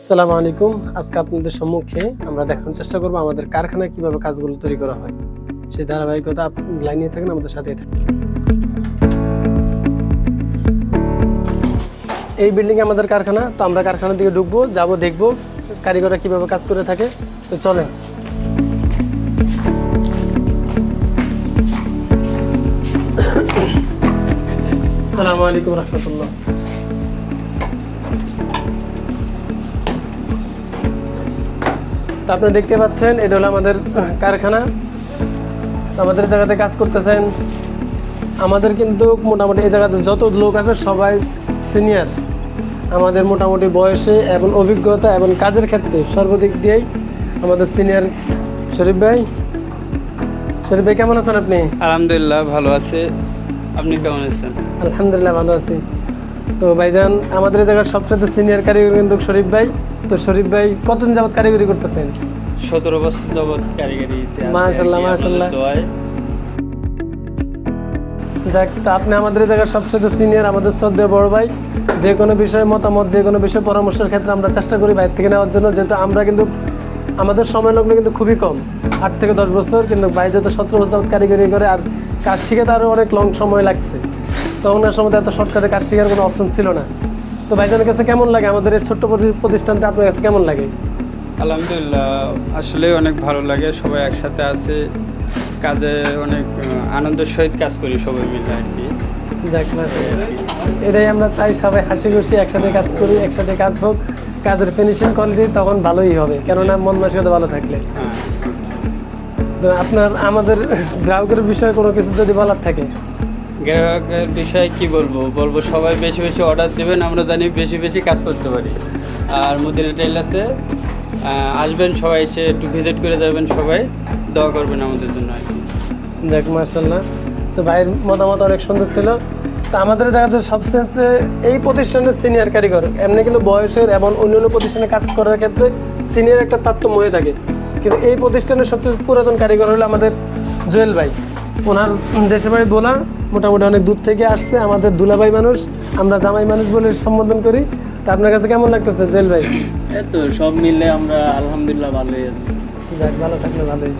আসসালামু আলাইকুম। আজকে আপনাদের সম্মুখে আমরা দেখানোর চেষ্টা করব আমাদের কারখানায় কীভাবে কাজগুলো তৈরি করা হয়। সেই ধারাবাহিকতা আপনি লাইনে থাকেন, আমাদের সাথে থাকেন। এই বিল্ডিং আমাদের কারখানা, তো আমরা কারখানার দিকে ঢুকবো, যাব, দেখব কারিগররা কীভাবে কাজ করে থাকে। তো চলেন। আসসালামু আলাইকুম রহমতুল্লাহ। তো আপনারা দেখতে পাচ্ছেন এটা হলো আমাদের কারখানা। আমাদের জায়গাতে কাজ করতেছেন। আমাদের কিন্তু মোটামুটি এই জায়গাতে যত লোক আছে সবাই সিনিয়র। আমাদের মোটামুটি বয়সে এবং অভিজ্ঞতা এবং কাজের ক্ষেত্রে সর্বদিক দিয়েই আমাদের সিনিয়র শরীফ ভাই। শরীফ ভাই কেমন আছেন আপনি? আলহামদুলিল্লাহ ভালো আছে। আপনি কেমন আছেন? আলহামদুলিল্লাহ ভালো আছি। তো ভাইজান আমাদের জায়গার সবচেয়ে সিনিয়র কারিগর কিন্তু শরীফ ভাই। তো শরীফ ভাই কতদিন যাবত কারিগরি করতেছেন? সতেরো বছর যাবৎ কারিগরিতে। আপনাদের দোয়ায়। যাক তা আপনি আমাদের জায়গার সবচেয়ে সিনিয়র আমাদের শ্রদ্ধেয় বড় ভাই। যে কোনো বিষয়ে মতামত যে কোনো বিষয়ে পরামর্শের ক্ষেত্রে আমরা চেষ্টা করি বাইরে থেকে নেওয়ার জন্য যেহেতু আমরা কিন্তু আমাদের সময় লগ্ন কিন্তু খুবই কম। আট থেকে দশ বছর কিন্তু ভাই যেহেতু সতেরো বছর যাবত কারিগরি করে আর কাজ শিখে তারও অনেক লং সময় লাগছে। তখন আর সময় এত শর্টকাটে কাজ শেখার কোনো অপশন ছিল না। তো ভাইজানের কাছে কেমন লাগে? আমাদের এই ছোট্ট প্রতিষ্ঠানটা আপনার কাছে কেমন লাগে? আলহামদুলিল্লাহ আসলে অনেক ভালো লাগে। সবাই একসাথে আছে। কাজে অনেক আনন্দের সহিত কাজ করি সবাই মিলে আর কি। যাক মাশাআল্লাহ। এটাই আমরা চাই সবাই হাসি খুশি একসাথে কাজ করি একসাথে কাজ হোক। কাজের ফিনিশিং কোয়ালিটি তখন ভালোই হবে। কেননা মন মানসিকতা ভালো থাকলে। হ্যাঁ। তো আপনার আমাদের গ্রাহকের বিষয়ে কোনো কিছু যদি বলার থাকে? গ্রাহকের বিষয়ে কি বলব? বলব সবাই বেশি বেশি অর্ডার দেবেন আমরা জানি বেশি বেশি কাজ করতে পারি। আর মদিনা টেইলার্সে আহ, আসবেন সবাই এসে একটু ভিজিট করে যাবেন সবাই দোয়া করবেন আমাদের জন্য আর কি। যাক মার্শাল্লাহ তো ভাইয়ের মতামত অনেক সুন্দর ছিল। তো আমাদের জায়গাতে সবচেয়ে এই প্রতিষ্ঠানের সিনিয়র কারিগর। এমনি কিন্তু বয়সের এবং অন্যান্য প্রতিষ্ঠানে কাজ করার ক্ষেত্রে সিনিয়র একটা তারতম্য হয়ে থাকে। কিন্তু এই প্রতিষ্ঠানের সবচেয়ে পুরাতন কারিগর হলো আমাদের জুয়েল ভাই। ওনার দেশে বাড়ি বলা। মোটামুটি অনেক দূর থেকে আসছে আমাদের দুলাভাই মানুষ আমরা জামাই মানুষ বলে সম্বোধন করি। তা আপনার কাছে কেমন লাগতেছে জুয়েল ভাই? এই তো সব মিলে আমরা আলহামদুলিল্লাহ ভালোই আছি। যাক ভালো থাকলে ভালোই।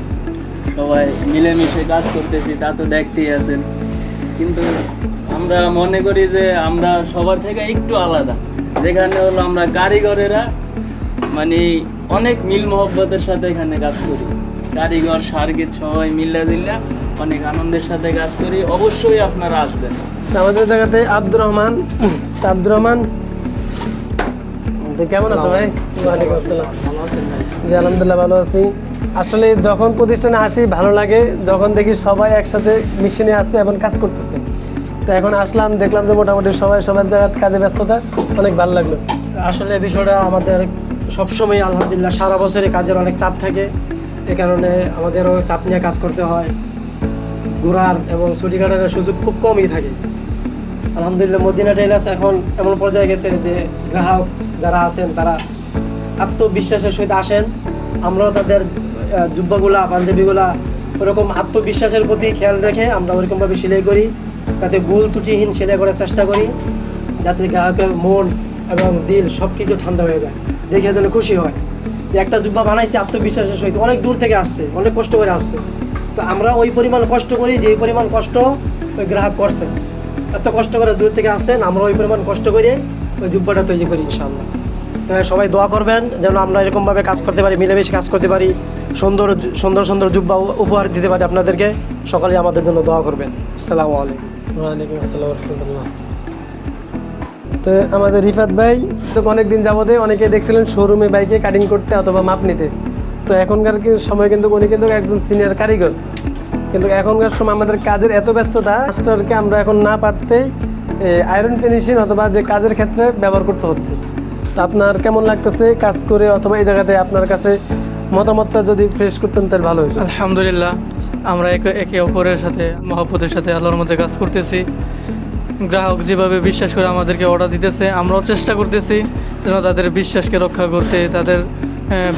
সবাই মিলেমিশে কাজ করতেছি তা তো দেখতেই আছেন। কিন্তু আমরা মনে করি যে আমরা সবার থেকে একটু আলাদা। যেখানে হলো আমরা কারিগরেরা মানে অনেক মিল মহব্বতের সাথে এখানে কাজ করি। কারিগর সার্গিত সবাই মিল্লা দিল্লা অনেক আনন্দের সাথে কাজ করি। অবশ্যই আপনারা আসবেন। আমাদের জায়গাতে আব্দুর রহমান। তো আব্দুর রহমান কেমন আছো ভাই? ওয়ালাইকুম আসসালাম। ভালো আছেন ভাই? জি আলহামদুলিল্লাহ ভালো আছি। আসলে যখন প্রতিষ্ঠানে আসি ভালো লাগে। যখন দেখি সবাই একসাথে মেশিনে আসছে এবং কাজ করতেছে। তো এখন আসলাম দেখলাম যে মোটামুটি সবাই সবার জায়গায় কাজে ব্যস্ততা। অনেক ভালো লাগল। আসলে বিষয়টা আমাদের সবসময় আলহামদুলিল্লাহ সারা বছরই কাজের অনেক চাপ থাকে। এ কারণে আমাদেরও চাপ নিয়ে কাজ করতে হয়। ঘোরার এবং ছুটি কাটানোর সুযোগ খুব কমই থাকে। আলহামদুলিল্লাহ, মদিনা টেইলার্স এখন এমন পর্যায়ে গেছে যে গ্রাহক যারা আছেন তারা আত্মবিশ্বাসের সহিত আসেন। আমরাও তাদের জুব্বাগুলা, পাঞ্জাবিগুলা ওরকম আত্মবিশ্বাসের প্রতি খেয়াল রেখে আমরা ওরকমভাবে সেলাই করি। তাতে ভুল ত্রুটিহীন সেলাই করার চেষ্টা করি। যাতে গ্রাহকের মন এবং দিল সব কিছু ঠান্ডা হয়ে যায়। দেখে যেন খুশি হয়। একটা জুব্বা বানাইছে, আত্মবিশ্বাসের সহিত অনেক দূর থেকে আসছে, অনেক কষ্ট করে আসছে। তো আমরা ওই পরিমাণ কষ্ট করি, যে পরিমাণ কষ্ট ওই গ্রাহক করছে। এত কষ্ট করে দূর থেকে আসছেন, আমরা ওই পরিমাণ কষ্ট করে ওই জুব্বাটা তৈরি করি, ইনশাআল্লাহ। তো সবাই দোয়া করবেন, যেন আমরা এরকমভাবে কাজ করতে পারি, মিলেমিশে কাজ করতে পারি, সুন্দর সুন্দর সুন্দর জুব্বা উপহার দিতে পারি আপনাদেরকে। সকালে আমাদের জন্য দোয়া করবেন। আসসালামু আলাইকুম। ওয়ালাইকুম আসসালাম রহমতুল্লাহ। তো আমাদের রিফাত ভাই তো অনেকদিন যাবতে অনেকে দেখছিলেন শোরুমে বাইকে কাটিং করতে অথবা মাপ নিতে। তো এখনকার সময় কিন্তু উনি কিন্তু একজন সিনিয়র কারিগর। কিন্তু এখনকার সময় আমাদের কাজের এত ব্যস্ততা, মাস্টারকে আমরা এখন না পারতেই আয়রন ফিনিশিং অথবা যে কাজের ক্ষেত্রে ব্যবহার করতে হচ্ছে। তো আপনার কেমন লাগতেছে কাজ করে অথবা এই জায়গাতে আপনার কাছে মতামতটা যদি ফ্রেশ করতেন তাহলে ভালো হতো আলহামদুলিল্লাহ, আমরা একে একে অপরের সাথে, মহব্বতের সাথে আল্লাহর মধ্যে কাজ করতেছি। গ্রাহক যেভাবে বিশ্বাস করে আমাদেরকে অর্ডার দিতেছে আমরাও চেষ্টা করতেছি যেন তাদের বিশ্বাসকে রক্ষা করতে তাদের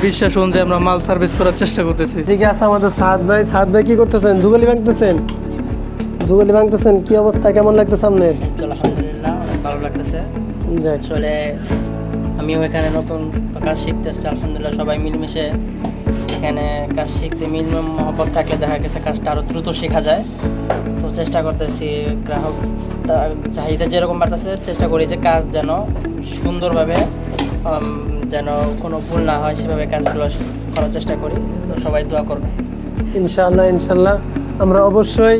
বিশ্বাস অনুযায়ী আমরা মাল সার্ভিস করার চেষ্টা করতেছি। ঠিক আছে আমাদের সাদ ভাই। সাদ ভাই কি করতেছেন? যুগলি ভাঙতেছেন? যুগলি ভাঙতেছেন? কি অবস্থা? কেমন লাগতেছে আপনার? আলহামদুলিল্লাহ অনেক ভালো লাগতেছে। আসলে আমিও এখানে নতুন কাজ শিখতে এসেছি আলহামদুলিল্লাহ সবাই মিলেমিশে এখানে কাজ শিখতে মিল মহব্বত থাকলে দেখা গেছে কাজটা আরও দ্রুত শেখা যায়। তো চেষ্টা করতেছি গ্রাহক চাহিদা যেরকম বাড়তেছে, চেষ্টা করি যে কাজ যেন সুন্দরভাবে যেন কোনো ভুল না হয়, সেভাবে কাজগুলো করার চেষ্টা করি। তো সবাই দোয়া করবে ইনশাআল্লাহ ইনশাল্লাহ আমরা অবশ্যই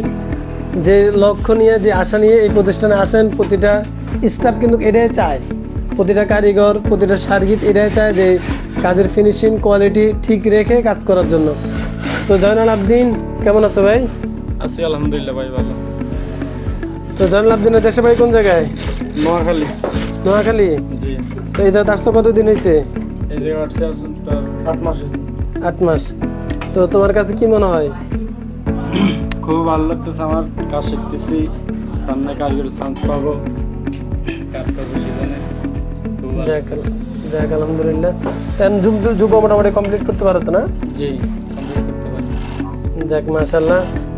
যে লক্ষ্য নিয়ে, যে আশা নিয়ে এই প্রতিষ্ঠানে আসেন, প্রতিটা স্টাফ কিন্তু এটাই চায়। প্রতিটা কারিগর প্রতিটা সার্গিত এটাই চায় যে কাজের ফিনিশিং কোয়ালিটি ঠিক রেখে কাজ করার জন্য। তো জয়নাল আবদিন কেমন আছো ভাই? আছি আলহামদুলিল্লাহ ভাই ভালো। তো জয়নাল আবদিনের দেশে ভাই কোন জায়গায়? নোয়াখালী। নোয়াখালী? জি। তো এই জায়গায় আসছো কতদিন হয়েছে এই জায়গায় আসছি আট মাস হয়েছে আট মাস। তো তোমার কাছে কি মনে হয়? খুব ভালো লাগতেছে আমার কাজ শিখতেছি সামনে কারিগরি চান্স পাবো কাজ করব সেখানে। যাক যাক আলহামদুলিল্লাহ। তেন যুব যুব মোটামুটি কমপ্লিট করতে পারো তো না? জি কমপ্লিট করতে পারি। যাক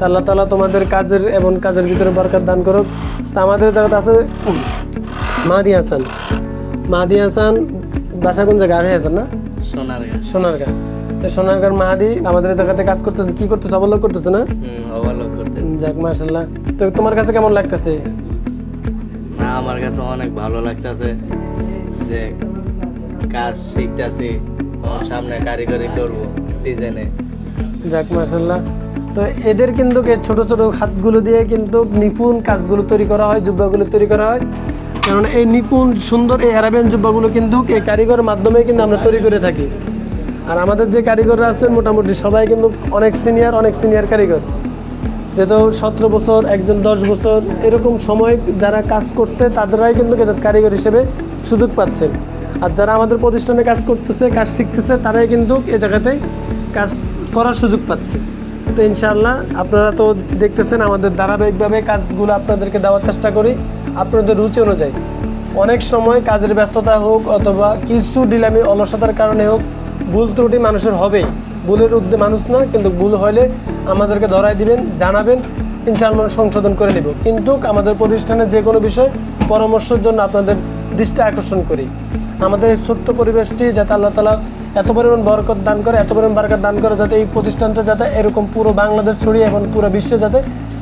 আল্লাহ তালা তোমাদের কাজের এবং কাজের ভিতরে বরকত দান করুক। তা আমাদের জায়গাতে আছে মাহাদি হাসান। মাহাদি হাসান বাসা কোন জায়গায়? আড়াই হাসান না? সোনার গাছ সোনারগাঁ। তো সোনারগাঁর মাহাদি আমাদের জায়গাতে কাজ করতেছে কি করতেছে অবলোক করতেছে না? অবলোক করতে যাক মাশাল্লাহ তো তোমার কাছে কেমন লাগতেছে? না আমার কাছে অনেক ভালো লাগতেছে। যে কাজ শিখতেছি সামনে কারিগরি করব সিজনে যাক মাশাল্লাহ তো এদের কিন্তু ছোট ছোট হাতগুলো দিয়ে কিন্তু নিপুণ কাজগুলো তৈরি করা হয়, জুব্বাগুলো তৈরি করা হয়। কারণ এই নিপুণ, সুন্দর এই অ্যারাবিয়ান জুব্বাগুলো কিন্তু এই কারিগরের মাধ্যমে কিন্তু আমরা তৈরি করে থাকি। আর আমাদের যে কারিগররা আছেন, মোটামুটি সবাই কিন্তু অনেক সিনিয়র অনেক সিনিয়র কারিগর। যেহেতু সতেরো বছর, একজন দশ বছর, এরকম সময় যারা কাজ করছে তাদেরাই কিন্তু কারিগর হিসেবে সুযোগ পাচ্ছেন আর যারা আমাদের প্রতিষ্ঠানে কাজ করতেছে, কাজ শিখতেছে, তারাই কিন্তু এ জায়গাতে কাজ করার সুযোগ পাচ্ছে। তো ইনশাআল্লাহ আপনারা তো দেখতেছেন, আমাদের ধারাবাহিকভাবে কাজগুলো আপনাদেরকে দেওয়ার চেষ্টা করি, আপনাদের রুচি অনুযায়ী। অনেক সময় কাজের ব্যস্ততা হোক অথবা কিছু ডিলামি অলসতার কারণে হোক, ভুল ত্রুটি মানুষের হবেই। ভুলের উদ্দে মানুষ না, কিন্তু ভুল হলে আমাদেরকে ধরাই দিবেন, জানাবেন, ইনশাআল্লাহ আমরা সংশোধন করে নেব। কিন্তু আমাদের প্রতিষ্ঠানে যে কোনো বিষয় পরামর্শের জন্য আপনাদের দৃষ্টি আকর্ষণ করি। আমাদের এই ছোট্ট পরিবেশটি যাতে আল্লাহ তালা এত পরিমাণ বরকত দান করে, এত পরিমাণ বরকত দান করে যাতে এই প্রতিষ্ঠানটা যাতে এরকম পুরো বাংলাদেশ ছড়িয়ে এবং পুরো বিশ্বে যাতে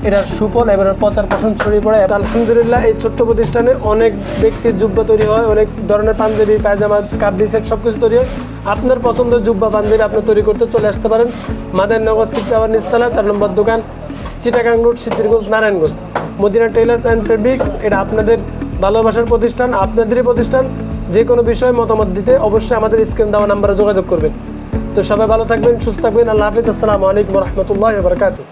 এটার সুফল এবং প্রচার পোষণ ছড়িয়ে পড়ে। আলহামদুলিল্লাহ এই ছোট্ট প্রতিষ্ঠানে অনেক ব্যক্তির জুব্বা তৈরি হয়, অনেক ধরনের পাঞ্জাবি, পায়জামা কাবলি সেট সব কিছু তৈরি হয়। আপনার পছন্দের জুব্বা পাঞ্জাবি আপনি তৈরি করতে চলে আসতে পারেন। মাদারনগর সিকটাবার নিস্তালা তার নম্বর দোকান, Chittagong road, Siddhirganj, Narayanganj. Madina tailors and fabrics, এটা আপনাদের ভালোবাসার প্রতিষ্ঠান, আপনাদেরই প্রতিষ্ঠান। যে কোনো বিষয়ে মতামত দিতে অবশ্যই আমাদের স্ক্রিন দেওয়া নাম্বারে যোগাযোগ করবেন। তো সবাই ভালো থাকবেন, সুস্থ থাকবেন, আল্লাহ হাফিজ, আসসালামু আলাইকুম রহমতুল্লাহ বারকাতু